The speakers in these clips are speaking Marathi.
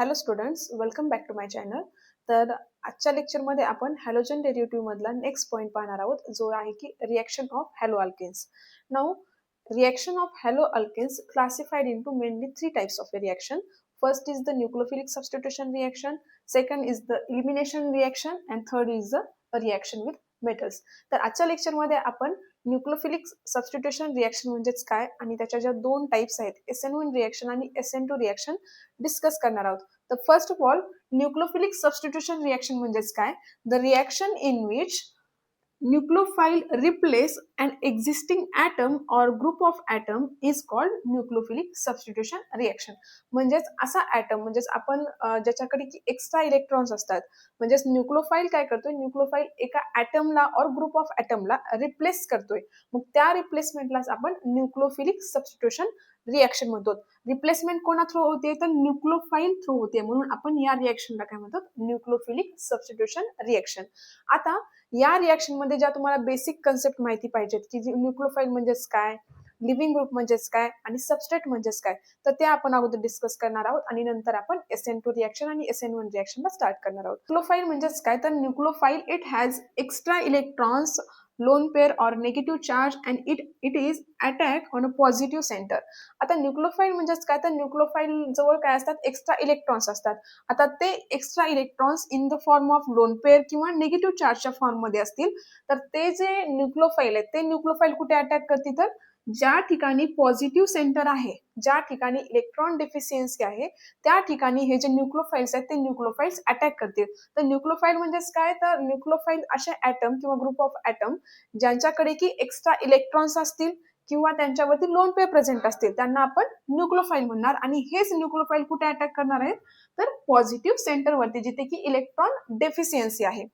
Hello students welcome back to my channel तर आजच्या लेक्चरमध्ये आपण हॅलोजन डेरिव्हेटिव्हमधला नेक्स्ट पॉईंट पाहणार आहोत जो आहे की reaction of halo alkanes now reaction of halo alkanes classified into mainly three types of reaction first is the nucleophilic substitution reaction second is the elimination reaction and third is the reaction with metals तर आजच्या लेक्चरमध्ये आपण न्यूक्लोफिलिक सबस्टिट्युशन रिॲक्शन म्हणजेच काय? आणि त्याच्या ज्या दोन टाईप्स आहेत एस एन वन रिॲक्शन आणि S N two reaction discuss करणार आहोत. तर first of all nucleophilic substitution reaction म्हणजेच काय? The reaction in which nucleophile replace an existing atom or group of atom is called nucleophilic substitution reaction. म्हणजेच असा ऍटम म्हणजेच आपण ज्याच्याकडे की एक्स्ट्रा इलेक्ट्रॉन्स असतात म्हणजेच न्यूक्लोफाईल काय करतोय? न्यूक्लोफाईल एका ऍटमला और ग्रुप ऑफ ऍटमला रिप्लेस करतोय. मग त्या रिप्लेसमेंटलाच आपण न्यूक्लोफिलिक सबस्टिट्युशन रिॲक्शन म्हणतो. रिप्लेसमेंट कोणा थ्रू होते? तर न्यूक्लोफाईल थ्रू होते. म्हणून आपण या रिॲक्शनला काय म्हणतो न्यूक्लोफिलिक सबस्टिट्युशन रिॲक्शन आता या रिॲक्शनमध्ये ज्या तुम्हाला बेसिक कन्सेप्ट माहिती पाहिजेत की न्यूक्लोफाईल म्हणजेच काय? लिव्हिंग ग्रुप म्हणजेच काय? आणि सबस्टेट म्हणजेच काय? तर ते आपण अगोदर डिस्कस करणार आहोत आणि नंतर आपण एस एन टू रिॲक्शन आणि एस एन वन रिॲक्शनला स्टार्ट करणार आहोत. न्यूक्लोफाईल म्हणजेच काय? तर nucleophile it has extra electrons lone pair or negative charge and it it is attack on a positive centre आता न्यूक्लोफाईल म्हणजेच काय? तर न्यूक्लोफाईल जवळ काय असतात? एक्स्ट्रा इलेक्ट्रॉन्स असतात. आता ते extra electrons in the form of lone pair किंवा निगेटिव्ह चार्जच्या फॉर्ममध्ये असतील. तर ते जे न्यूक्लोफाईल आहेत ते न्यूक्लोफाईल कुठे अटॅक करतील तर ज्या ठिकाणी पॉझिटिव्ह सेंटर आहे ज्या ठिकाणी इलेक्ट्रॉन डेफिशियन्सी आहे त्या ठिकाणी हे जे न्यूक्लोफाईल्स आहेत ते न्यूक्लोफाईल्स अटॅक करतील. तर न्यूक्लोफाईल म्हणजेच काय? तर न्यूक्लोफाईल असे ऍटम किंवा ग्रुप ऑफ ऍटम ज्यांच्याकडे की एक्स्ट्रा इलेक्ट्रॉन्स असतील किंवा त्यांच्यावरती लोन पे प्रेझेंट असतील त्यांना आपण न्यूक्लोफाईल म्हणणार. आणि हेच न्यूक्लोफाईल कुठे अटॅक करणार आहेत? तर पॉझिटिव्ह सेंटरवरती जिथे की इलेक्ट्रॉन डेफिशियन्सी आहे.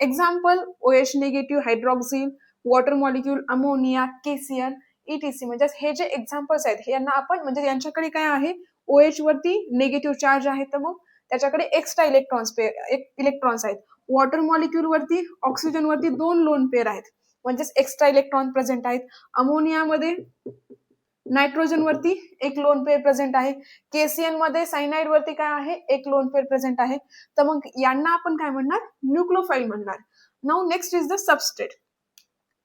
Example OH negative hydroxyl water molecule ammonia cation E T C म्हणजे हे जे एक्झाम्पल्स आहेत यांना आपण म्हणजे यांच्याकडे काय आहे? ओएच वरती निगेटिव्ह चार्ज आहे तर मग त्याच्याकडे एक्स्ट्रा इलेक्ट्रॉन्स पेअर इलेक्ट्रॉन्स आहेत. वॉटर मॉलिक्यूल वरती ऑक्सिजन वरती दोन लोन पेअर आहेत. म्हणजेच एक्स्ट्रा इलेक्ट्रॉन प्रेझेंट आहेत. अमोनियामध्ये नायट्रोजन वरती एक लोन पेअर प्रेझेंट आहे. केसीएनमध्ये सायनाइड वरती काय आहे? एक लोन पेअर प्रेझेंट आहे. तर मग यांना आपण काय म्हणणार? न्यूक्लोफाईल म्हणणार. Now next is the substrate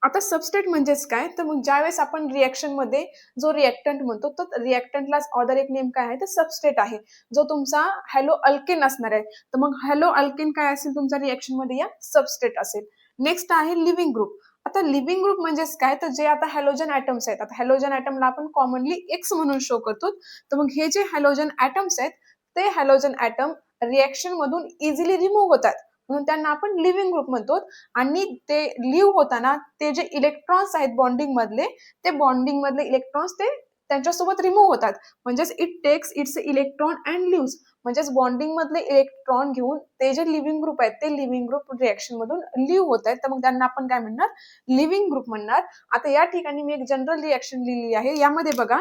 आता सबस्टेट म्हणजेच काय? तर मग ज्यावेळेस आपण रिॲक्शनमध्ये जो रिॲक्टंट म्हणतो तर रिॲक्टंटला ऑदर एक नेम काय आहे तर सबस्टेट आहे. जो तुमचा हॅलो अल्केन असणार आहे. तर मग हॅलो अल्केन काय असेल तुमचा रिॲक्शनमध्ये? या सबस्टेट असेल. नेक्स्ट आहे लिव्हिंग ग्रुप आता लिव्हिंग ग्रुप म्हणजेच काय? तर जे आता हॅलोजन ॲटम्स आहेत. आता हॅलोजन ॲटमला आपण कॉमनली एक्स म्हणून शो करतो. तर मग हे जे हॅलोजन ॲटम्स आहेत ते हॅलोजन ॲटम रिॲक्शन मधून इझिली रिमूव्ह होतात. म्हणून त्यांना आपण लिव्हिंग ग्रुप म्हणतो. आणि ते लिव्ह होताना ते जे इलेक्ट्रॉन्स आहेत बॉन्डिंग मधले ते बॉन्डिंग मधले इलेक्ट्रॉन्स ते त्यांच्यासोबत रिमूव्ह होतात. म्हणजेच it takes its electron and leaves म्हणजेच बॉन्डिंग मधले इलेक्ट्रॉन घेऊन ते जे लिव्हिंग ग्रुप आहेत ते लिव्हिंग ग्रुप रिएक्शन मधून लिव्ह होत आहेत. तर मग त्यांना आपण काय म्हणणार? लिव्हिंग ग्रुप म्हणणार. आता या ठिकाणी मी एक जनरल रिएक्शन लिहिली आहे. यामध्ये बघा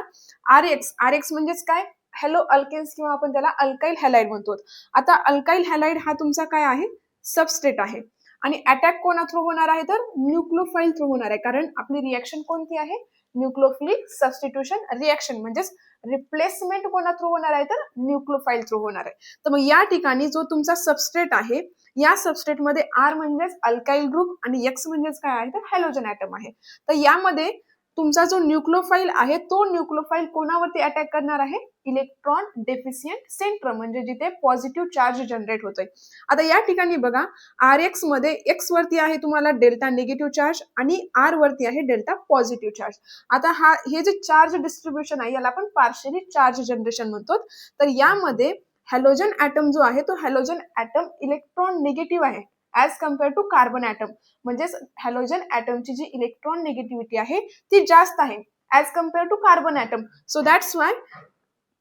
आर एक्स आर एक्स म्हणजेच काय? हॅलो अल्केन्स किंवा आपण त्याला अल्काईल हॅलाइड म्हणतो. आता अल्काईल हॅलाइड हा तुमचा काय आहे? सबस्टेट आहे. आणि अटॅक कोणा थ्रू होणार आहे तर न्यूक्लोफाईल थ्रू होणार आहे. कारण आपली रिॲक्शन कोणती आहे? न्यूक्लोफिलिक सबस्टिट्यूशन रिॲक्शन म्हणजेच रिप्लेसमेंट कोणा थ्रू होणार आहे तर न्यूक्लोफाईल थ्रू होणार आहे. तर मग या ठिकाणी जो तुमचा सबस्ट्रेट आहे या सबस्ट्रेटमध्ये आर म्हणजेच अल्काईल ग्रुप आणि एक्स म्हणजेच काय आहे तर हॅलोजन ॲटम आहे. तर यामध्ये तुमचा जो न्यूक्लोफाईल आहे तो न्यूक्लोफाईल कोणावरती अटॅक करणार आहे? इलेक्ट्रॉन डेफिशियंट सेंटर म्हणजे जिथे पॉझिटिव्ह चार्ज जनरेट होतोय. आता या ठिकाणी बघा आर एक्समध्ये एक्स वरती आहे तुम्हाला डेल्टा निगेटिव्ह चार्ज आणि आर वरती आहे डेल्टा पॉझिटिव्ह चार्ज आता हा हे जे चार्ज डिस्ट्रीब्युशन आहे याला आपण पार्शली चार्ज जनरेशन म्हणतो. तर यामध्ये हॅलोजन ऍटम जो आहे तो हॅलोजन ऍटम इलेक्ट्रॉन निगेटिव्ह आहे. As compare to carbon atom म्हणजेच हॅलोजन ॲटमची जी इलेक्ट्रॉन निगेटिव्हिटी आहे ती जास्त आहे. As compare to carbon atom so that's why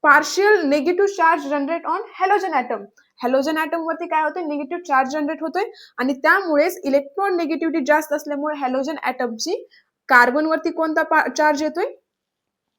partial negative charge generate on halogen atom halogen ॲटमवरती काय होतं निगेटिव्ह चार्ज जनरेट होतोय. आणि त्यामुळेच इलेक्ट्रॉन निगेटिव्हिटी जास्त असल्यामुळे हॅलोजन ॲटमची कार्बनवरती कोणता चार्ज येतोय?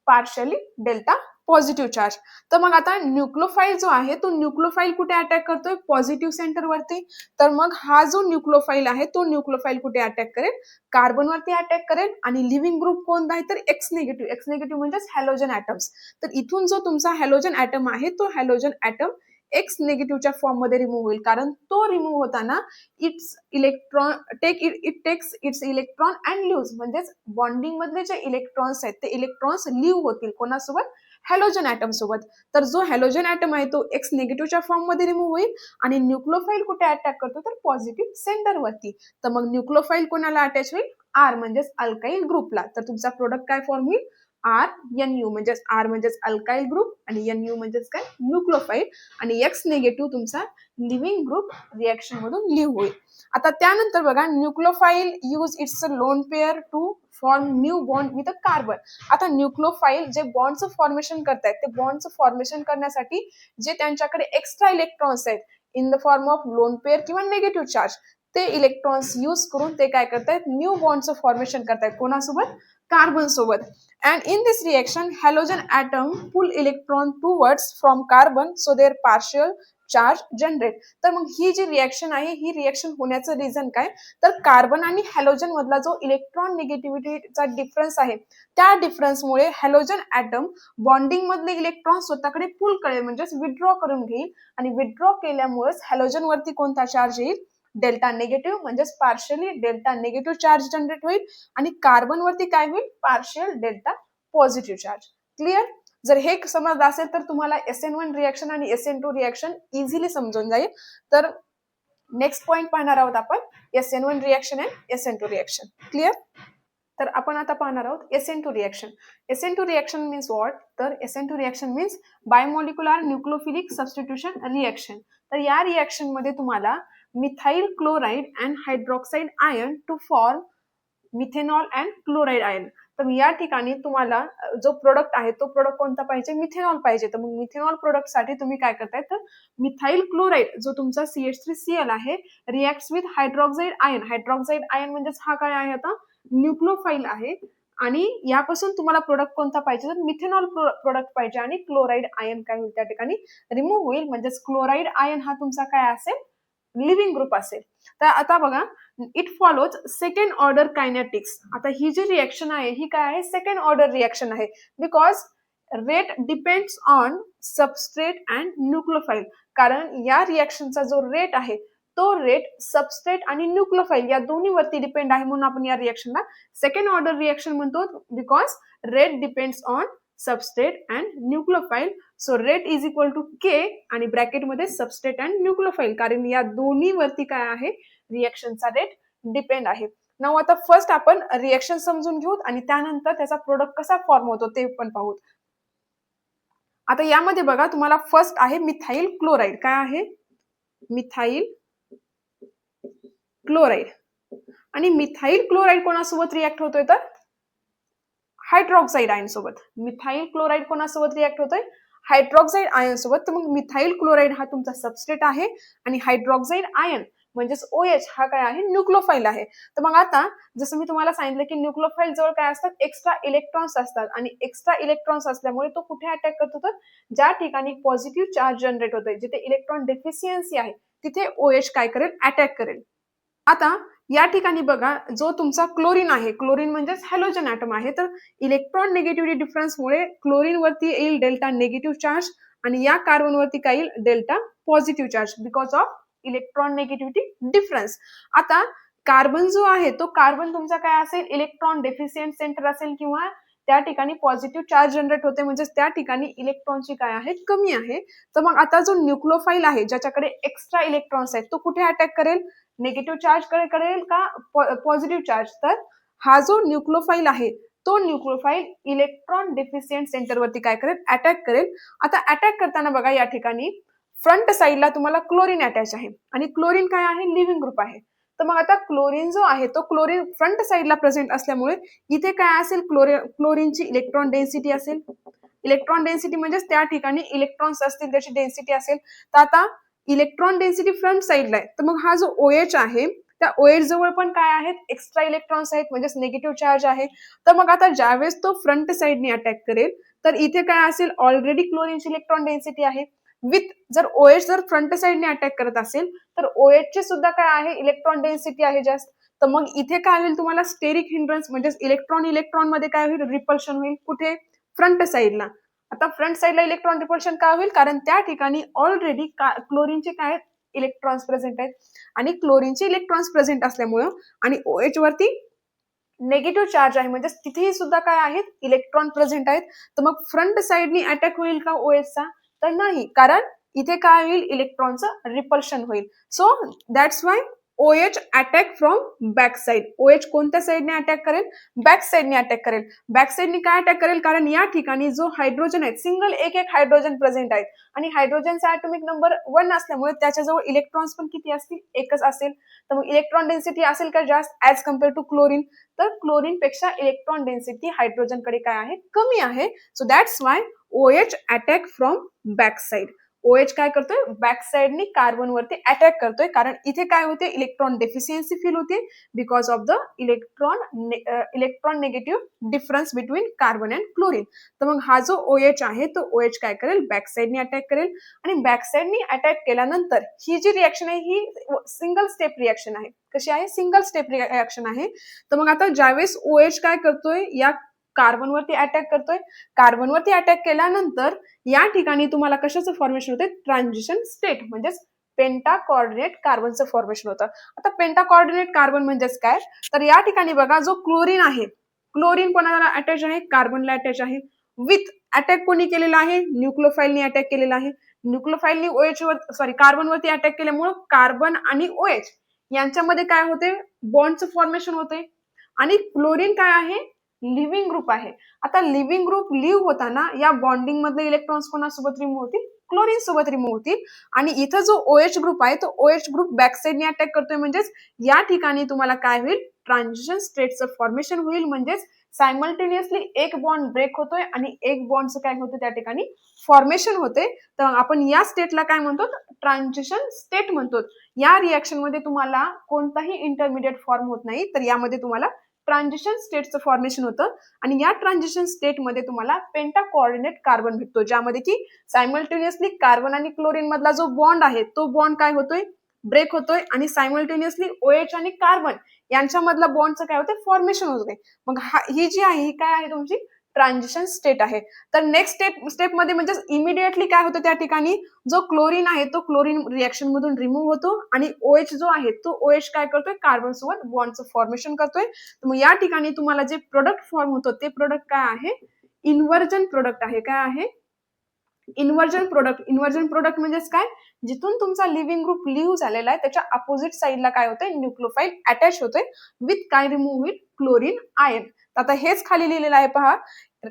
पार्शली डेल्टा पॉझिटिव्ह चार्ज तर मग आता न्यूक्लोफाईल जो आहे तो न्यूक्लोफाईल कुठे अटॅक करतोय? पॉझिटिव्ह सेंटरवरती तर मग हा जो न्यूक्लोफाईल आहे तो न्यूक्लोफाईल कुठे अटॅक करेल? कार्बन वरती अटॅक करेल आणि लिव्हिंग ग्रुप कोणता आहे? तर एक्स निगेटिव्ह एक्स निगेटिव्ह म्हणजेच हॅलोजन ॲटम्स तर इथून जो तुमचा हॅलोजन ऍटम आहे तो हॅलोजन ऍटम एक्स निगेटिव्हच्या फॉर्ममध्ये रिमूव्ह होईल. कारण तो रिमूव्ह होताना its electron take it takes its electron and leave म्हणजेच बॉन्डिंग मधले जे इलेक्ट्रॉन्स आहेत ते इलेक्ट्रॉन्स लिव्ह होतील. कोणासोबत? हॅलोजन ॲटम सोबत. तर जो हॅलोजन ॲटम आहे तो एक्स निगेटिव्हच्या फॉर्ममध्ये रिमूव्ह होईल आणि न्यूक्लोफाईल कुठे अटॅक करतो? तर पॉझिटिव्ह सेंटरवरती तर मग न्यूक्लोफाईल कोणाला अटॅच होईल? आर म्हणजेच अल्काईल ग्रुपला तर तुमचा प्रोडक्ट काय फॉर्म होईल? आर एन यू म्हणजेच आर म्हणजेच अल्काईल ग्रुप आणि एन यू म्हणजेच काय? न्यूक्लोफाईल आणि एक्स निगेटिव्ह तुमचा लिव्हिंग ग्रुप रिॲक्शन मधून लिव्ह होईल. आता त्यानंतर बघा nucleophile use its a lone pair to form new bond with a carbon आता न्यूक्लोफाईल जे बॉन्डचं फॉर्मेशन करतायत ते बॉन्डचं फॉर्मेशन करण्यासाठी जे त्यांच्याकडे एक्स्ट्रा इलेक्ट्रॉन्स आहेत in the form of lone pair किंवा निगेटिव्ह चार्ज ते इलेक्ट्रॉन्स यूज करून ते काय करतायत? न्यू बॉन्डचं फॉर्मेशन करतायत. कोणासोबत? कार्बन सोबत and in this reaction halogen atom pull electron towards from carbon so there partial charge generate तर मग ही जी रिएक्शन आहे ही रिएक्शन होण्याचं रिझन काय? तर कार्बन आणि हॅलोजन मधला जो इलेक्ट्रॉन निगेटिव्हिटीचा डिफरन्स आहे त्या डिफरन्समुळे हॅलोजन ॲटम बॉन्डिंग मधले इलेक्ट्रॉन स्वतःकडे पुल करेल म्हणजेच विड्रॉ करून घेईल. आणि विड्रॉ केल्यामुळेच हॅलोजन वरती कोणता चार्ज येईल? डेल्टा निगेटिव्ह म्हणजेच partially delta negative charge generate होईल आणि कार्बन वरती काय होईल? Partial delta positive charge clear जर हे समजलं असेल तर तुम्हाला एस एन वन रिॲक्शन आणि S N two reaction easily समजून जाईल. तर नेक्स्ट पॉइंट पाहणार आहोत आपण. S N one reaction and S N two reaction clear तर आपण आता पाहणार आहोत S N two reaction S N two reaction means what तर S N two reaction means bimolecular nucleophilic substitution reaction तर या रिॲक्शनमध्ये तुम्हाला methyl chloride and hydroxide ion to form methanol and chloride ion तर या ठिकाणी तुम्हाला जो प्रोडक्ट आहे तो प्रोडक्ट कोणता पाहिजे? मिथेनॉल पाहिजे. तर मग मिथेनॉल प्रोडक्टसाठी तुम्ही काय करताय? तर मिथाईल क्लोराईड जो तुमचा C H three C L आहे react with hydroxide ion hydroxide ion म्हणजेच हा काय आहे आता? न्यूक्लोफाईल आहे. आणि यापासून तुम्हाला प्रोडक्ट कोणता पाहिजे? तर मिथेनॉल प्रोडक्ट पाहिजे. आणि क्लोराईड आयन काय होईल त्या ठिकाणी? रिमूव्ह होईल. म्हणजेच क्लोराईड आयन हा तुमचा काय असेल? लिव्हिंग ग्रुप असेल. तर आता बघा it follows second order kinetics आता ही जी रिॲक्शन आहे ही काय आहे? सेकंड ऑर्डर रिॲक्शन आहे. Because rate depends on substrate and nucleophile कारण या रिॲक्शनचा जो रेट आहे तो रेट सबस्ट्रेट आणि न्यूक्लोफाईल या दोन्हीवरती डिपेंड आहे म्हणून आपण या रिॲक्शनला सेकंड ऑर्डर रिॲक्शन म्हणतो. Because rate depends on substrate and nucleophile so rate is equal to K आणि ब्रॅकेटमध्ये सबस्टेट अँड न्यूक्लोफाईल कारण या दोन्ही वरती काय आहे? रिएक्शनचा रेट डिपेंड आहे. नऊ आता फर्स्ट आपण रिएक्शन समजून घेऊ आणि त्यानंतर त्याचा प्रोडक्ट कसा फॉर्म होतो ते पण पाहू आता यामध्ये बघा तुम्हाला फर्स्ट आहे मिथाईल क्लोराईड काय आहे? मिथाईल क्लोराईड आणि मिथाईल क्लोराईड कोणासोबत रिॲक्ट होतोय तर? हायड्रॉक्साईड आयन सोबत. मिथाईल क्लोराईड कोणासोबत रिॲक्ट होतोय? हायड्रॉक्साईड आयन सोबत. तर मग मिथाईल क्लोराईड हा तुमचा सबस्टेट आहे आणि हायड्रॉक्साईड आयन म्हणजेच ओ एच हा काय आहे? न्यूक्लोफाईल आहे. तर मग आता जसं मी तुम्हाला सांगितलं की न्यूक्लोफाईल जवळ काय असतात? एक्स्ट्रा इलेक्ट्रॉन्स असतात. आणि एक्स्ट्रा इलेक्ट्रॉन्स असल्यामुळे तो कुठे अटॅक करतो तर ज्या ठिकाणी पॉझिटिव्ह चार्ज जनरेट होतोय जिथे इलेक्ट्रॉन डेफिशियन्सी आहे तिथे ओ एच काय करेल? अटॅक करेल. आता या ठिकाणी बघा जो तुमचा क्लोरीन आहे क्लोरीन म्हणजेच हॅलोजन ऍटम आहे तर इलेक्ट्रॉन निगेटिव्हिटी डिफरन्समुळे क्लोरीन वरती येईल डेल्टा निगेटिव्ह चार्ज आणि या कार्बन वरती काय येईल delta positive charge because of electron negativity difference आता कार्बन जो आहे तो कार्बन तुमचा काय असेल इलेक्ट्रॉन डेफिशियंट सेंटर असेल किंवा त्या ठिकाणी पॉझिटिव्ह चार्ज जनरेट होते म्हणजे त्या ठिकाणी इलेक्ट्रॉनची काय आहे कमी आहे. तर मग आता जो न्यूक्लोफाईल आहे ज्याच्याकडे एक्स्ट्रा इलेक्ट्रॉन्स आहेत तो कुठे अटॅक करेल? निगेटिव्ह चार्जकडे करेल का? पॉझिटिव्ह चार्ज तर हा जो न्यूक्लोफाईल आहे तो न्यूक्लोफाईल इलेक्ट्रॉन डेफिशियंट सेंटरवरती काय करेल? अटॅक करेल. आता अटॅक करताना बघा या ठिकाणी फ्रंट साईडला तुम्हाला क्लोरीन अटॅच आहे. आणि क्लोरीन काय आहे? लिव्हिंग ग्रुप आहे. तर मग आता क्लोरीन जो आहे तो क्लोरीन फ्रंट साईडला प्रेझेंट असल्यामुळे इथे काय असेल? क्लोरी क्लोरीनची इलेक्ट्रॉन डेन्सिटी असेल. इलेक्ट्रॉन डेन्सिटी म्हणजेच त्या ठिकाणी इलेक्ट्रॉन्स असतील त्याची डेन्सिटी असेल. तर आता इलेक्ट्रॉन डेन्सिटी फ्रंट साईडला आहे. तर मग हा जो ओएच आहे त्या ओएच जवळ पण काय आहेत? एक्स्ट्रा इलेक्ट्रॉन्स आहेत म्हणजेच निगेटिव्ह चार्ज आहे. तर मग आता ज्यावेळेस तो फ्रंट साईडने अटॅक करेल तर इथे काय असेल? ऑलरेडी क्लोरीनची इलेक्ट्रॉन डेन्सिटी आहे. विथ जर ओएच जर फ्रंट साईडने अटॅक करत असेल तर ओएच ची सुद्धा काय आहे? इलेक्ट्रॉन डेन्सिटी आहे जास्त. तर मग इथे काय होईल तुम्हाला? स्टेरिक हिंड्रन्स म्हणजेच इलेक्ट्रॉन इलेक्ट्रॉनमध्ये काय होईल? रिपल्शन होईल. कुठे? फ्रंट साईडला आता फ्रंट साईडला इलेक्ट्रॉन रिपल्शन का होईल? कारण त्या ठिकाणी ऑलरेडी क्लोरीनचे काय आहेत? इलेक्ट्रॉन्स प्रेझेंट आहेत. आणि क्लोरीनचे इलेक्ट्रॉन्स प्रेझेंट असल्यामुळं आणि ओएच वरती नेगेटिव्ह चार्ज आहे. म्हणजे तिथेही सुद्धा काय आहेत? इलेक्ट्रॉन प्रेझेंट आहेत. तर मग फ्रंट साईडनी अटॅक होईल का ओ एचचा तर नाही. कारण इथे काय होईल? इलेक्ट्रॉनचं रिपल्शन होईल. So that's why OH attack from back side OH कोणत्या साईडने अटॅक करेल? बॅक साईडने अटॅक करेल. बॅक साईडने काय अटॅक करेल? कारण या ठिकाणी जो हायड्रोजन आहे सिंगल एक एक हायड्रोजन प्रेझेंट आहेत. आणि हायड्रोजनचा ॲटॉमिक नंबर वन असल्यामुळे त्याच्याजवळ इलेक्ट्रॉन्स पण किती असतील? एकच असेल. तर मग इलेक्ट्रॉन डेन्सिटी असेल का जास्त? ॲज कंपेअर टू क्लोरीन तर क्लोरीनपेक्षा इलेक्ट्रॉन डेन्सिटी हायड्रोजनकडे काय आहे? कमी आहे. So that's why OH attack from back side OH काय करतोय? बॅक साईडनी कार्बन वरती अटॅक करतोय. कारण इथे काय होते? इलेक्ट्रॉन डेफिशियन्सी फील होते. Because of the electron electron negative difference between carbon and chlorine तर मग हा जो ओएच आहे तो ओएच काय करेल? बॅक साईडनी अटॅक करेल. आणि बॅक साईडनी अटॅक केल्यानंतर ही जी रिॲक्शन आहे ही सिंगल स्टेप रिॲक्शन आहे. कशी आहे? सिंगल स्टेप रिॲक्शन आहे. तर मग आता ज्यावेळेस ओएच काय करतोय? या कार्बनवरती अटॅक करतोय. कार्बनवरती अटॅक केल्यानंतर या ठिकाणी तुम्हाला कशाचं फॉर्मेशन होते ट्रान्झिशन स्टेट म्हणजेच पेंटा कॉर्डिनेट कार्बनचं फॉर्मेशन होतं. आता पेंटा कॉर्डिनेट कार्बन म्हणजेच काय? तर या ठिकाणी बघा जो क्लोरीन आहे क्लोरीन कोणाला अटॅच आहे? कार्बनला अटॅच आहे. विथ अटॅक कोणी केलेला आहे? न्यूक्लोफाईलनी अटॅक केलेला आहे. न्यूक्लोफाईलनी ओएच वर सॉरी कार्बनवरती अटॅक केल्यामुळे कार्बन आणि ओएच यांच्यामध्ये काय होते बॉन्डचं फॉर्मेशन होते आणि क्लोरीन काय आहे? लिव्हिंग ग्रुप आहे. आता लिव्हिंग ग्रुप लिव्ह होताना या बॉन्डिंग मधले इलेक्ट्रॉन्स कोणासोबत रिमूव्ह होतील? क्लोरीन सोबत रिमूव्ह होतील. आणि इथं जो ओ एच ग्रुप आहे तो ओ एच ग्रुप बॅकसाईडने अटॅक करतोय म्हणजेच या ठिकाणी तुम्हाला काय होईल? ट्रान्झिशन स्टेटचं फॉर्मेशन होईल. म्हणजेच सायमल्टेनियसली एक बॉन्ड ब्रेक होतोय आणि एक बॉन्डचं काय होतं त्या ठिकाणी फॉर्मेशन होते. तर आपण या स्टेटला काय म्हणतो? ट्रान्झिशन स्टेट म्हणतो. या रिॲक्शनमध्ये तुम्हाला कोणताही इंटरमिडिएट फॉर्म होत नाही. तर यामध्ये तुम्हाला ट्रान्झिशन स्टेटचं फॉर्मेशन होतं. आणि या ट्रान्झिशन स्टेटमध्ये तुम्हाला पेंटा कोऑर्डिनेट कार्बन भेटतो. ज्यामध्ये की सायमल्टेनियसली कार्बन आणि क्लोरीन मधला जो बॉन्ड आहे तो बॉन्ड काय होतोय? ब्रेक होतोय. आणि सायमल्टेनियसली ओएच आणि कार्बन यांच्यामधला बॉन्डचं काय होतंय? फॉर्मेशन होतंय. मग हा ही जी आहे ही काय आहे तुमची? ट्रान्झिशन स्टेट आहे. तर नेक्स्ट स्टेप स्टेपमध्ये म्हणजे इमिडिएटली काय होतं त्या ठिकाणी? जो क्लोरीन आहे तो क्लोरीन रिॲक्शन मधून रिमूव्ह होतो आणि ओएच जो आहे तो ओएच काय करतोय? कार्बन सोबत बॉन्डचं फॉर्मेशन करतोय. मग या ठिकाणी तुम्हाला जे प्रोडक्ट फॉर्म होतो ते प्रोडक्ट काय आहे? इन्व्हर्जन प्रोडक्ट आहे. काय आहे? इन्व्हर्जन प्रोडक्ट इन्व्हर्जन प्रोडक्ट म्हणजेच काय? जिथून तुमचा लिव्हिंग ग्रुप लिव्ह झालेला आहे त्याच्या अपोजिट साईडला काय होतंय? न्यूक्लोफाईल अटॅच होतोय. विथ काय रिमूव्ह होईल? क्लोरीन आयन आता हेच खाली लिहिलेलं आहे पहा.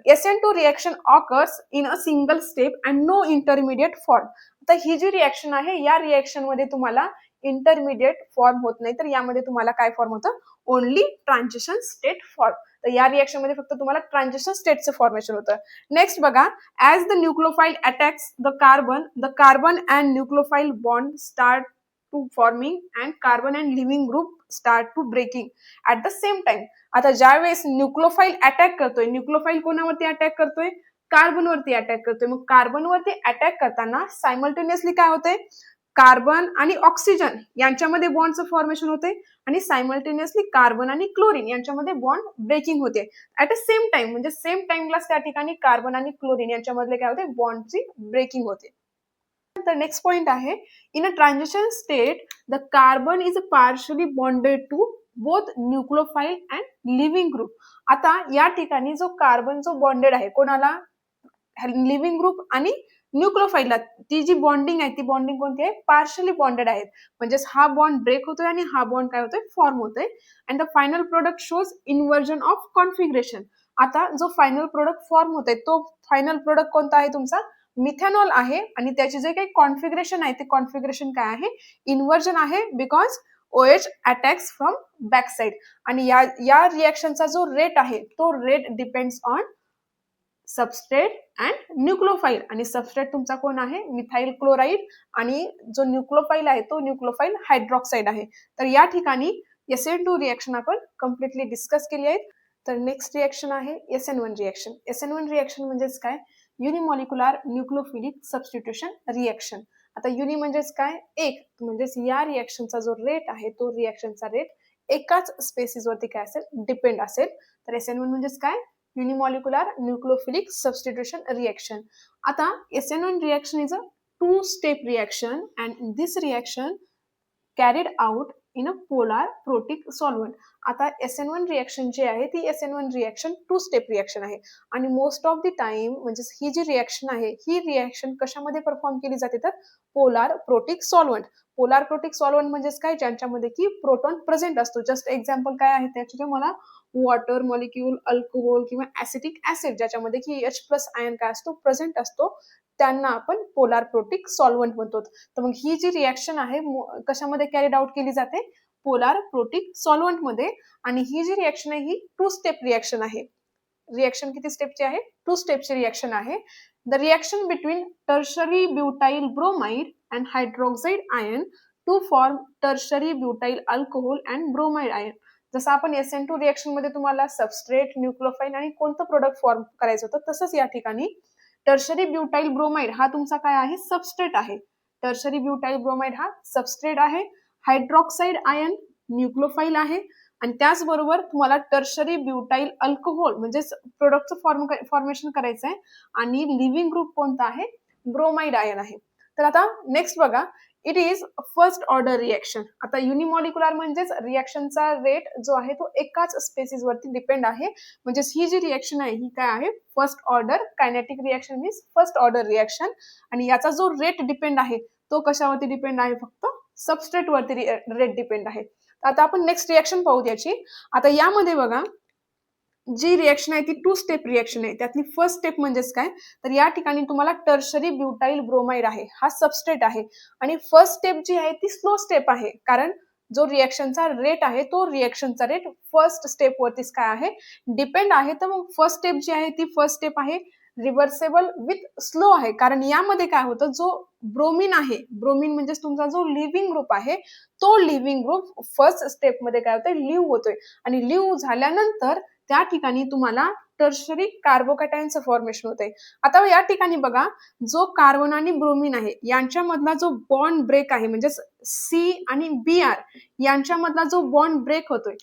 S N two reaction occurs in a single step and no intermediate form आता ही जी रिएक्शन आहे या रिएक्शनमध्ये तुम्हाला इंटरमिडिएट फॉर्म होत नाही. तर यामध्ये तुम्हाला काय फॉर्म होतं? ओनली ट्रान्झिशन स्टेट फॉर्म तर या रिएक्शनमध्ये फक्त तुम्हाला ट्रान्झिशन स्टेटचं फॉर्मेशन होतं. नेक्स्ट बघा as the nucleophile attacks the carbon the carbon and nucleophile bond start to forming and carbon and leaving group start to breaking at the same time आता ज्या वेळेस न्यूक्लोफाईल अटॅक करतोय न्यूक्लोफाईल कोणावरती अटॅक करतोय? कार्बनवरती अटॅक करतोय. मग कार्बनवरती अटॅक करताना सायमल्टेनियसली काय होतंय? कार्बन आणि ऑक्सिजन यांच्यामध्ये बॉन्डचं फॉर्मेशन होते आणि सायमल्टेनियसली कार्बन आणि क्लोरीन यांच्यामध्ये बॉन्ड ब्रेकिंग होते. ऍट अ सेम टाइम म्हणजे सेम टाइमलाच त्या ठिकाणी कार्बन आणि क्लोरीन यांच्यामधले काय होते? बॉन्डची ब्रेकिंग होते. त्यानंतर नेक्स्ट पॉइंट आहे. In a transition state the carbon is partially bonded to both nucleophile and leaving group आता या ठिकाणी जो कार्बन जो बॉन्डेड आहे कोणाला? लिव्हिंग ग्रुप आणि न्यूक्लोफाईलला ती जी बॉन्डिंग आहे ती बॉन्डिंग कोणती आहे? पार्शली बॉन्डेड आहेत. म्हणजेच हा बॉन्ड ब्रेक होतोय आणि हा बॉन्ड काय होतोय? फॉर्म होतोय. And the final product shows inversion of configuration आता जो फायनल प्रोडक्ट फॉर्म होतोय तो फायनल प्रोडक्ट कोणता आहे तुमचा? मिथेनॉल आहे आणि त्याचे जे काही कॉन्फिग्रेशन आहे ते कॉन्फिग्रेशन काय आहे? इन्व्हर्जन आहे because OH attacks from back side आणि या या रिॲक्शनचा जो रेट आहे तो rate depends on substrate and nucleophile आणि सबस्ट्रेट तुमचा कोण आहे? मिथाईल क्लोराईड आणि जो न्यूक्लोफाईल आहे तो न्यूक्लोफाईल हायड्रॉक्साईड आहे. तर या ठिकाणी एस एन टू रिॲक्शन आपण कम्प्लिटली डिस्कस केली आहेत. तर नेक्स्ट रिॲक्शन आहे S N one reaction S N one reaction म्हणजेच काय? युनिमॉलिक्युलर न्यूक्लोफिलिक सबस्टिट्यूशन रिॲक्शन आता युनि म्हणजेच काय? एक म्हणजेच या रिॲक्शनचा जो रेट आहे तो रिॲक्शनचा रेट एकाच स्पेसिसवरती काय असेल? डिपेंड असेल. तर एस एन वन म्हणजेच काय? युनिमॉलिक्युलर न्यूक्लोफिलिक सबस्टिट्यूशन रिएक्शन आता S N one reaction is a two step reaction and this reaction carried out in a polar protic solvent आता एस एन वन रिॲक्शन जे आहे ती S N one reaction two step reaction आहे. आणि मोस्ट ऑफ द टाइम म्हणजे ही जी रिॲक्शन आहे ही रिॲक्शन कशामध्ये परफॉर्म केली जाते तर? Polar protic solvent polar protic solvent म्हणजेच काय? ज्यांच्यामध्ये की प्रोटॉन प्रेझेंट असतो. जस्ट एक्झाम्पल काय आहे त्याचे मला वॉटर मॉलिक्यूल अल्कोहोल किंवा ऍसिटिक ऍसिड ज्याच्यामध्ये की एच प्लस आयन काय असतो? प्रेझेंट असतो. त्यांना आपण पोलार प्रोटिक सॉल्वंट म्हणतो. तर मग ही जी रिॲक्शन आहे कशामध्ये कॅरीड आउट केली जाते? पोलार प्रोटिक सॉल्वंटमध्ये. आणि ही जी रिॲक्शन आहे ही टू स्टेप रिॲक्शन आहे. रिॲक्शन किती स्टेपची आहे? टू स्टेपची रिॲक्शन आहे. The reaction between tertiary butyl bromide and hydroxide ion to form tertiary butyl alcohol and bromide ion जसं आपण एस एन टू रिॲक्शनमध्ये तुम्हाला सबस्ट्रेट न्यूक्लोफाईल आणि कोणतं प्रोडक्ट फॉर्म करायचं होतं तसंच या ठिकाणी टर्शरी ब्युटाईल ब्रोमाइड हा तुमचा काय आहे? सबस्ट्रेट आहे. टर्शरी ब्युटाईल ब्रोमाइड हा सबस्ट्रेट आहे. हायड्रॉक्साईड आयन न्यूक्लोफाईल आहे. आणि त्याचबरोबर तुम्हाला टर्शरी ब्युटाईल अल्कोहोल म्हणजे प्रोडक्टचं फॉर्म फॉर्मेशन करायचं आहे आणि लिव्हिंग ग्रुप कोणता आहे? ब्रोमाइड आयन आहे. तर आता नेक्स्ट बघा. It is first order reaction आता युनिमॉलिक्युलर म्हणजेच रिएक्शनचा रेट जो आहे तो एकाच स्पेसिसवरती डिपेंड आहे. म्हणजेच ही जी रिएक्शन आहे ही काय आहे? First order kinetic reaction means first order reaction आणि याचा जो रेट डिपेंड आहे तो कशावरती डिपेंड आहे? फक्त सबस्ट्रेटवरती रेट डिपेंड आहे. आता आपण नेक्स्ट रिएक्शन पाहू त्याची. आता यामध्ये बघा जी रिएक्शन आहे ती टू स्टेप रिएक्शन आहे. त्यातली फर्स्ट स्टेप म्हणजेच काय? तर या ठिकाणी तुम्हाला टर्शरी ब्युटाईल ब्रोमाइड आहे. हा सबस्टेट आहे. आणि फर्स्ट स्टेप जी आहे ती स्लो स्टेप आहे. कारण जो रिएक्शनचा रेट आहे तो रिएक्शनचा रेट फर्स्ट स्टेप वरतीच काय आहे? डिपेंड आहे. तर मग फर्स्ट स्टेप जी आहे ती फर्स्ट स्टेप आहे. रिव्हर्सेबल विथ स्लो आहे. कारण यामध्ये काय होतं? जो ब्रोमिन आहे ब्रोमिन म्हणजे तुमचा जो लिव्हिंग ग्रुप आहे तो लिव्हिंग ग्रुप फर्स्ट स्टेपमध्ये काय होतोय? लिव्ह होतोय. आणि लिव्ह झाल्यानंतर त्या ठिकाणी तुम्हाला टर्शरी कार्बोकॅटायनचं फॉर्मेशन होते. आता या ठिकाणी बघा जो कार्बन आणि ब्रोमिन आहे यांच्यामधला जो बॉन्ड ब्रेक आहे म्हणजे सी आणि बी आर यांच्यामधला जो बॉन्ड ब्रेक होतोय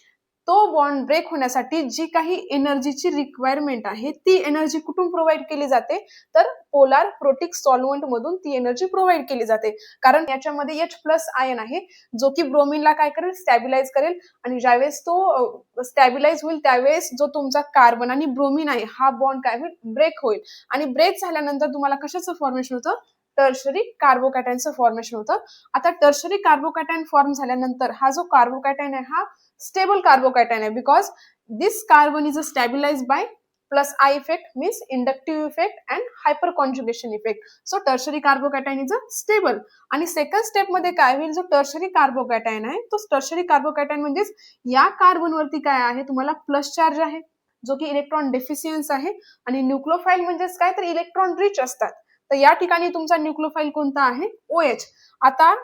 तो बॉन्ड ब्रेक होण्यासाठी जी काही एनर्जीची रिक्वायरमेंट आहे ती एनर्जी कुठून प्रोव्हाइड केली जाते? तर पोलार प्रोटिक सॉल्वंट मधून ती एनर्जी प्रोव्हाइड केली जाते. कारण याच्यामध्ये एच प्लस आयन आहे जो की ब्रोमिनला काय करेल? स्टॅबिलाइज करेल. आणि ज्यावेळेस तो स्टॅबिलाइज होईल त्यावेळेस जो तुमचा कार्बन आणि ब्रोमिन आहे हा बॉन्ड काय होईल? ब्रेक होईल. आणि ब्रेक झाल्यानंतर तुम्हाला कशाचं फॉर्मेशन होतं? टर्शरी कार्बोकॅटायनचं फॉर्मेशन होतं. आता टर्शरी कार्बोकॅटायन फॉर्म झाल्यानंतर हा जो कार्बोकॅटायन आहे हा स्टेबल कार्बोकॅटायन आहे. Because this carbon is a stabilise by plus I effect means inductive effect and hyperconjugation effect so tertiary carbocation is a stable आणि सेकंड स्टेपमध्ये काय होईल? जो टर्शरी कार्बोकॅटायन आहे तो टर्शरी कार्बोकॅटायन म्हणजेच या कार्बन वरती काय आहे? तुम्हाला प्लस चार्ज आहे जो की इलेक्ट्रॉन डेफिशियन्स आहे. आणि न्यूक्लोफाईल म्हणजेच काय? तर इलेक्ट्रॉन रिच असतात. तर या ठिकाणी तुमचा न्यूक्लोफाईल कोणता आहे? ओ एच आता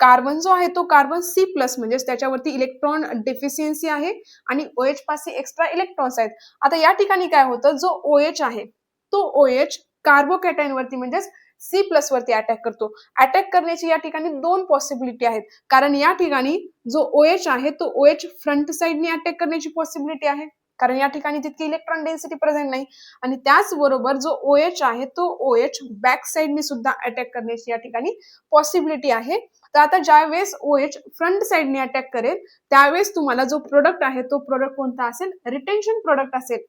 कार्बन जो आहे तो कार्बन सी प्लस म्हणजेच त्याच्यावरती इलेक्ट्रॉन डेफिशियन्सी आहे आणि ओ एच पासे एक्स्ट्रा इलेक्ट्रॉन्स आहेत. आता या ठिकाणी काय होतं? जो ओ एच आहे तो ओ एच कार्बोकॅटाईन वरती म्हणजेच सी प्लस वरती अटॅक करतो. अटॅक करण्याची या ठिकाणी दोन पॉसिबिलिटी आहेत. कारण या ठिकाणी जो ओ एच आहे तो ओ एच फ्रंट साइडने अटॅक करण्याची पॉसिबिलिटी आहे. कारण या ठिकाणी तितकी इलेक्ट्रॉन डेन्सिटी प्रेझेंट नाही आणि त्याचबरोबर जो ओ एच आहे तो ओ एच बॅक साईडने सुद्धा अटॅक करण्याची या ठिकाणी पॉसिबिलिटी आहे. तर आता ज्या वेळेस ओ एच फ्रंट साईडने अटॅक करेल त्यावेळेस तुम्हाला जो प्रोडक्ट आहे तो प्रोडक्ट कोणता असेल? रिटेन्शन प्रोडक्ट असेल.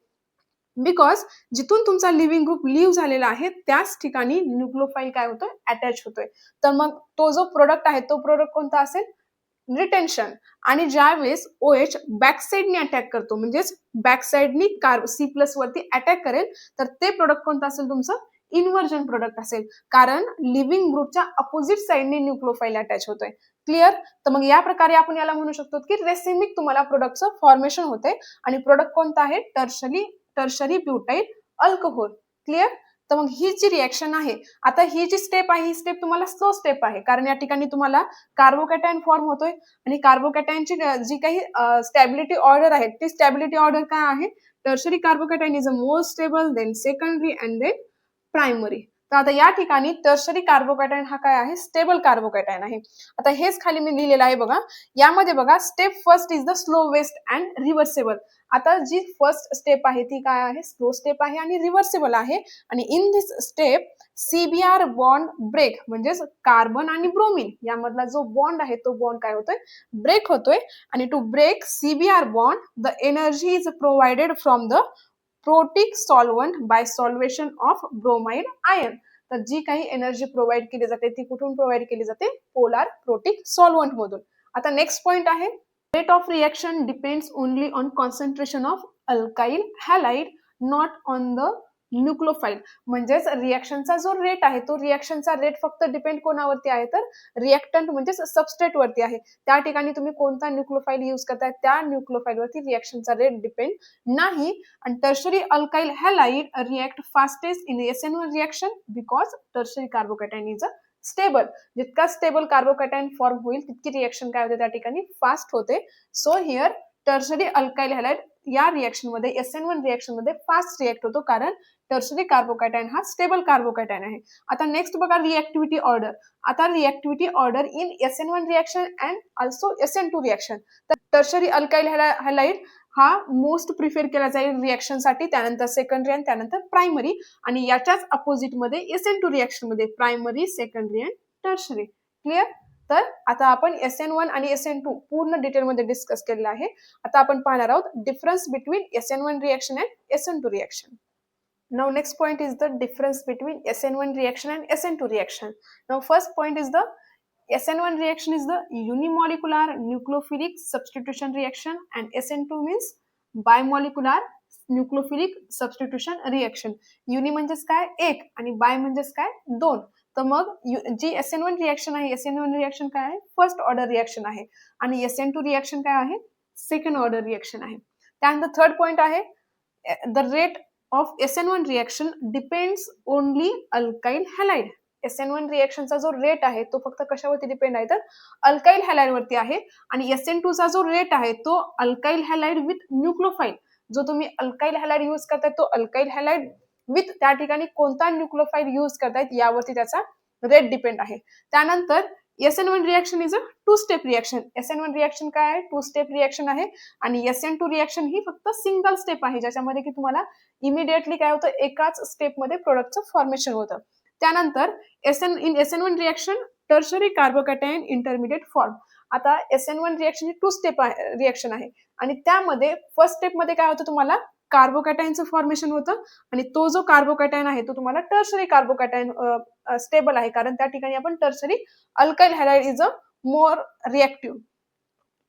बिकॉज जिथून तुमचा लिव्हिंग ग्रुप लिव्ह झालेला आहे त्याच ठिकाणी न्यूक्लोफाईल काय होतोय? अटॅच होतोय. तर मग तो जो प्रोडक्ट आहे तो प्रोडक्ट कोणता असेल? रिटेन्शन आणि ज्यावेळेस ओ एच बॅक अटॅक करतो म्हणजेच बॅकसाईडनी कार सी प्लस वरती अटॅक करेल तर ते प्रोडक्ट कोणतं असेल तुमचं? इन्व्हर्जन प्रोडक्ट असेल. कारण लिव्हिंग ग्रुपच्या अपोजिट साइडने न्यूक्लोफाईल अटॅच होतोय. क्लिअर तर मग या प्रकारे आपण याला म्हणू शकतो की रेसिमिक तुम्हाला प्रोडक्टचं फॉर्मेशन होते. आणि प्रोडक्ट कोणतं आहे? Tertiary tertiary butyl alcohol clear तर मग ही जी रिॲक्शन आहे आता ही जी स्टेप आहे ही स्टेप तुम्हाला स्लो स्टेप आहे. कारण या ठिकाणी तुम्हाला कार्बोकॅटायन फॉर्म होतोय आणि कार्बोकॅटायनची जी काही स्टॅबिलिटी ऑर्डर आहे ती स्टॅबिलिटी ऑर्डर काय आहे? Tertiary carbocation is a most stable then secondary and then primary तर आता या ठिकाणी टर्शरी कार्बोकॅटायन हा काय आहे? स्टेबल कार्बोकॅटायन आहे. आता हेच खाली मी लिहिलेलं आहे बघा. यामध्ये बघा step first is the slowest and reversible आता जी फर्स्ट स्टेप आहे ती काय आहे? स्लो स्टेप आहे आणि रिव्हर्सेबल आहे. आणि in this step CBR bond break म्हणजेच कार्बन आणि ब्रोमिन यामधला जो बॉन्ड आहे तो बॉन्ड काय होतोय? ब्रेक होतोय. आणि to break CBR bond the energy is provided from the protic solvent by solvation of bromide ion. तर जी काही एनर्जी प्रोव्हाइड केली जाते ती कुठून प्रोव्हाइड केली जाते? पोलार प्रोटिक सॉल्वंट मधून. आता नेक्स्ट पॉइंट आहे. Rate of reaction depends only on concentration of alkyl halide not on the nucleophile म्हणजेच रिॲक्शनचा जो रेट आहे तो रिॲक्शनचा रेट फक्त डिपेंड कोणावरती आहे? तर रिॲक्टंट म्हणजेच सबस्ट्रेट वरती आहे. त्या ठिकाणी तुम्ही कोणता न्यूक्लोफाईल युज करताय त्या न्यूक्लोफाईल वरती रिॲक्शनचा रेट डिपेंड नाही. आणि tertiary alkyl halide react fastest in S N one reaction because tertiary carbocation is a stable जितका स्टेबल कार्बोकॅटाइन फॉर्म होईल तितकी रिॲक्शन काय होते त्या ठिकाणी? फास्ट होते. So here tertiary alkyl halide या रिॲक्शनमध्ये एस एन वन रिॲक्शनमध्ये फास्ट रिॲक्ट होतो. कारण टर्शरी कार्बोकॅटाइन हा स्टेबल कार्बोकॅटाइन आहे. आता नेक्स्ट बघा रिॲक्टिव्हिटी ऑर्डर आता reactivity order in S N one reaction and also S N two reaction तर टर्शरी अल्काईल हॅलाईड हा मोस्ट प्रिफेर केला जाईल रिॲक्शनसाठी त्यानंतर सेकंडरी आणि त्यानंतर प्रायमरी आणि याच्याच अपोजिटमध्ये S N two रिॲक्शनमध्ये primary secondary and tertiary clear तर आता आपण एस एन वन आणि एस एन टू पूर्ण डिटेलमध्ये डिस्कस केलेलं आहे. आता आपण पाहणार आहोत difference between S N one reaction and S N two reaction Now next point is the difference between SN1 reaction and SN2 reaction. Now first point is the SN1 reaction is the unimolecular nucleophilic substitution reaction and SN2 means bimolecular nucleophilic substitution reaction uni म्हणजेच काय एक आणि बाय म्हणजेच काय दोन तर मग जी एस एन वन रिॲक्शन आहे एस एन वन रिॲक्शन काय आहे फर्स्ट ऑर्डर रिॲक्शन आहे आणि एस एन टू रिॲक्शन काय आहे सेकंड ऑर्डर रिॲक्शन आहे त्यानंतर थर्ड पॉइंट आहे the rate of S N one reaction depends only alkyl halide S N one रिॲक्शनचा जो रेट आहे तो फक्त कशावरती डिपेंड आहे? तर अल्काईल हॅलाइड वरती आहे. आणि एस एन टूचा जो रेट आहे तो अल्काईल हॅलाइड विथ न्यूक्लोफाईल जो तुम्ही अल्काईल हॅलाइड यूज करताय तो अल्काईल हॅलाइड विथ त्या ठिकाणी कोणता न्यूक्लोफाईल यूज करतायत यावरती त्याचा रेट डिपेंड आहे. त्यानंतर S N one reaction is a two step reaction S N one reaction काय आहे? टू स्टेप रिॲक्शन आहे. आणि एस एन टू रिॲक्शन ही फक्त सिंगल स्टेप आहे ज्याच्यामध्ये की तुम्हाला इमिडिएटली काय होतं? एकाच स्टेपमध्ये प्रोडक्टचं फॉर्मेशन होतं. त्यानंतर S N in S N one reaction tertiary carbocation intermediate form आता एस एन वन रिॲक्शन ही टू स्टेप रिॲक्शन आहे. आणि त्यामध्ये फर्स्ट स्टेपमध्ये काय होतं तुम्हाला? कार्बोकॅटाईनचं फॉर्मेशन होतं. आणि तो जो कार्बोकॅटाईन आहे तो तुम्हाला टर्शरी कार्बोकॅटाईन स्टेबल आहे. कारण त्या ठिकाणी आपण tertiary alkyl halide is a more reactive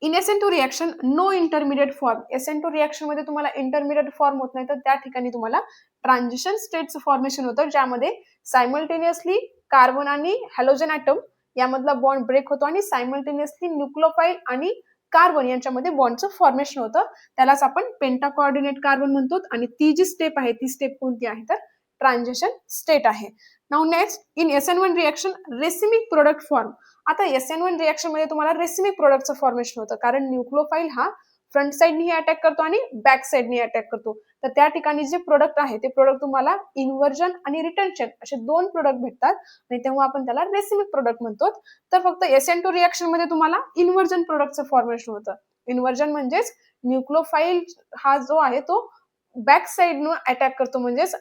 in S N two reaction no intermediate form S N two रिॲक्शनमध्ये तुम्हाला इंटरमिडिएट फॉर्म होत नाही तर त्या ठिकाणी तुम्हाला ट्रान्झिशन स्टेटचं फॉर्मेशन होतं ज्यामध्ये सायमल्टेनियसली कार्बन आणि हॅलोजन ॲटम यामधला बॉन्ड ब्रेक होतो आणि सायमल्टेनियसली न्यूक्लोफाईल आणि कार्बन यांच्यामध्ये बॉन्डचं फॉर्मेशन होतं. त्यालाच आपण पेंटा कोऑर्डिनेट कार्बन म्हणतो आणि ती जी स्टेप आहे ती स्टेप कोणती आहे? तर ट्रान्झॅक्शन स्टेट आहे. Now next in S N one reaction racemic product form आता एस एन वन रिॲक्शनमध्ये तुम्हाला रेसिमिक प्रोडक्टचं फॉर्मेशन होतं. कारण न्यूक्लोफाईल हा फ्रंट साईडनी अटॅक करतो आणि बॅक साईडनी अटॅक करतो. तर त्या ठिकाणी जे प्रोडक्ट आहे ते प्रोडक्ट तुम्हाला इन्व्हर्जन आणि रिटर्नशन असे दोन प्रोडक्ट भेटतात. आणि तेव्हा आपण त्याला रेसिमिक प्रोडक्ट म्हणतो. तर फक्त एस एन टू रिॲक्शनमध्ये तुम्हाला इन्व्हर्जन प्रोडक्टचं फॉर्मेशन होतं. इन्व्हर्जन म्हणजेच न्यूक्लोफाईल हा जो आहे तो बॅक साईडनं अटॅक करतो. म्हणजेच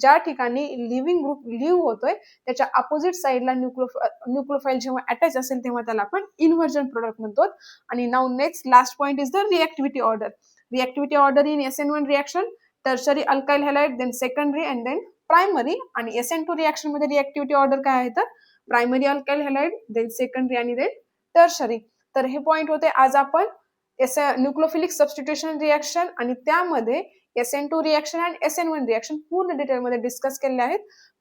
ज्या ठिकाणी लिव्हिंग ग्रुप लिव्ह होतोय त्याच्या अपोजिट साईडला न्यूक्लोफा न्यूक्लोफाईल जेव्हा अटॅच असेल तेव्हा त्याला आपण इन्व्हर्जन प्रोडक्ट म्हणतो. आणि now next last point is the reactivity order reactivity order in S N one reaction tertiary alkyl halide then secondary and then primary आणि एस एन टू रिॲक्शनमध्ये रिॲक्टिव्हिटी ऑर्डर काय आहे तर? Primary alkyl halide then secondary आणि देन टर्शरी तर हे पॉईंट होते आज आपण एस न्यूक्लोफिलिक सबस्टिट्युशन रिॲक्शन आणि त्यामध्ये S N two reaction and S N one reaction पूर्ण डिटेलमध्ये डिस्कस केले आहेत.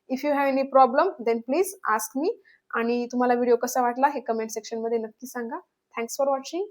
If you have any problem then please ask me आणि तुम्हाला व्हिडिओ कसा वाटला हे कमेंट सेक्शनमध्ये नक्की सांगा. Thanks for watching